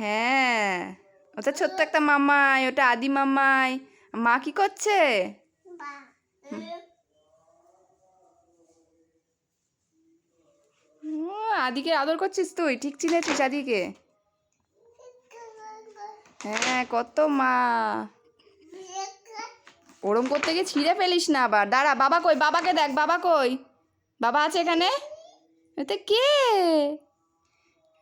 হ্যাঁ ওটা ছোট্ট একটা মামাই, ওটা আদি মামাই। মা কি করছে? আদিকে আদর করছিস তুই? ঠিক চিনেছিস আদিকে? হ্যাঁ কত মা। ওরম করতে গিয়ে ছিঁড়ে ফেলিস না আবার। দাঁড়া, বাবা কই? বাবাকে দেখ, বাবা কই? বাবা আছে এখানে? এতে কে?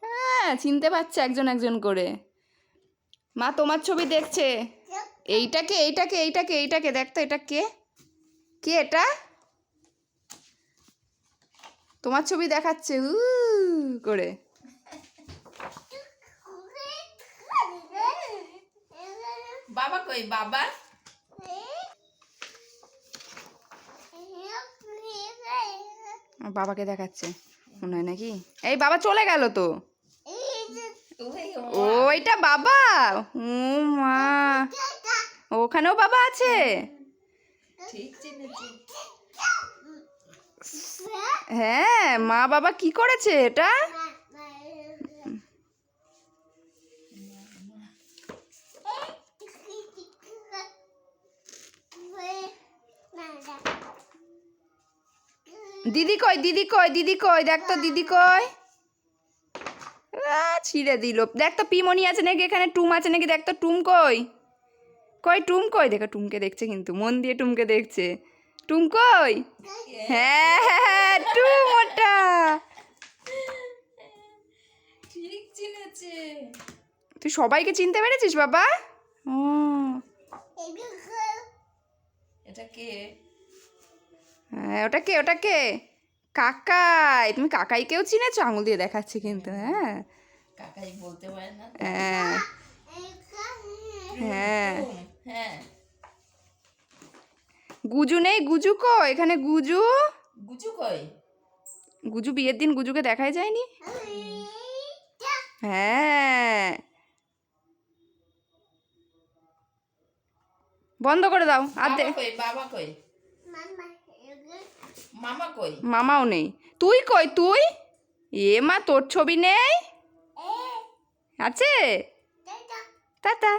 হ্যাঁ চিনতে পারছে একজন একজন করে। মা, তোমার ছবি দেখছে? এইটাকে এইটাকে এইটাকে এইটাকে দেখ তো, এটা কে? কে এটা? তোমার ছবি দেখাচ্ছে উ করে। বাবা কই? বাবা? বাবাকে দেখাচ্ছে। মনে হয় নাকি? এই বাবা চলে গেল তো। ওই ও এটা বাবা। ও মা। ওখানেও বাবা আছে? হ্যাঁ মা বাবা কি করেছে এটা? দিদি কই দিদি কই দিদি কই দেখ তো দিদি কই। ছিঁড়ে দিল। দেখ তো পিমনি আছে নাকি এখানে টুম আছে নাকি? দেখ তো টুম কই? কই টুম কই? দেখো টুমকে দেখছে কিন্তু মন দিয়ে টুমকে দেখছে। টুম কই? হ্যাঁ হ্যাঁ, হ্যাঁ টুম ওটা। ঠিক চিনেছে তুই সবাইকে চিনতে পেরেছিস বাবা? ও। এটা কে? হ্যাঁ ওটা কে ওটা কে? কাকাই তুমি কাকাইকেও চিনেছো? আঙুল দিয়ে দেখাচ্ছে কিন্তু হ্যাঁ। কাকাই বলতে পারে না। হ্যাঁ। হ্যাঁ। হ্যাঁ। গুজু নেই? গুজু কো এখানে গুজু? গুজু কই? গুজু বিয়ের দিন গুজুকে দেখাই যায়নি? হ্যাঁ। বন্ধ করে দাও। আর বাবা কই? মামা কই? মামাও নেই। তুই কই তুই? এ মা তোর ছবি নেই? আছে? টাটা।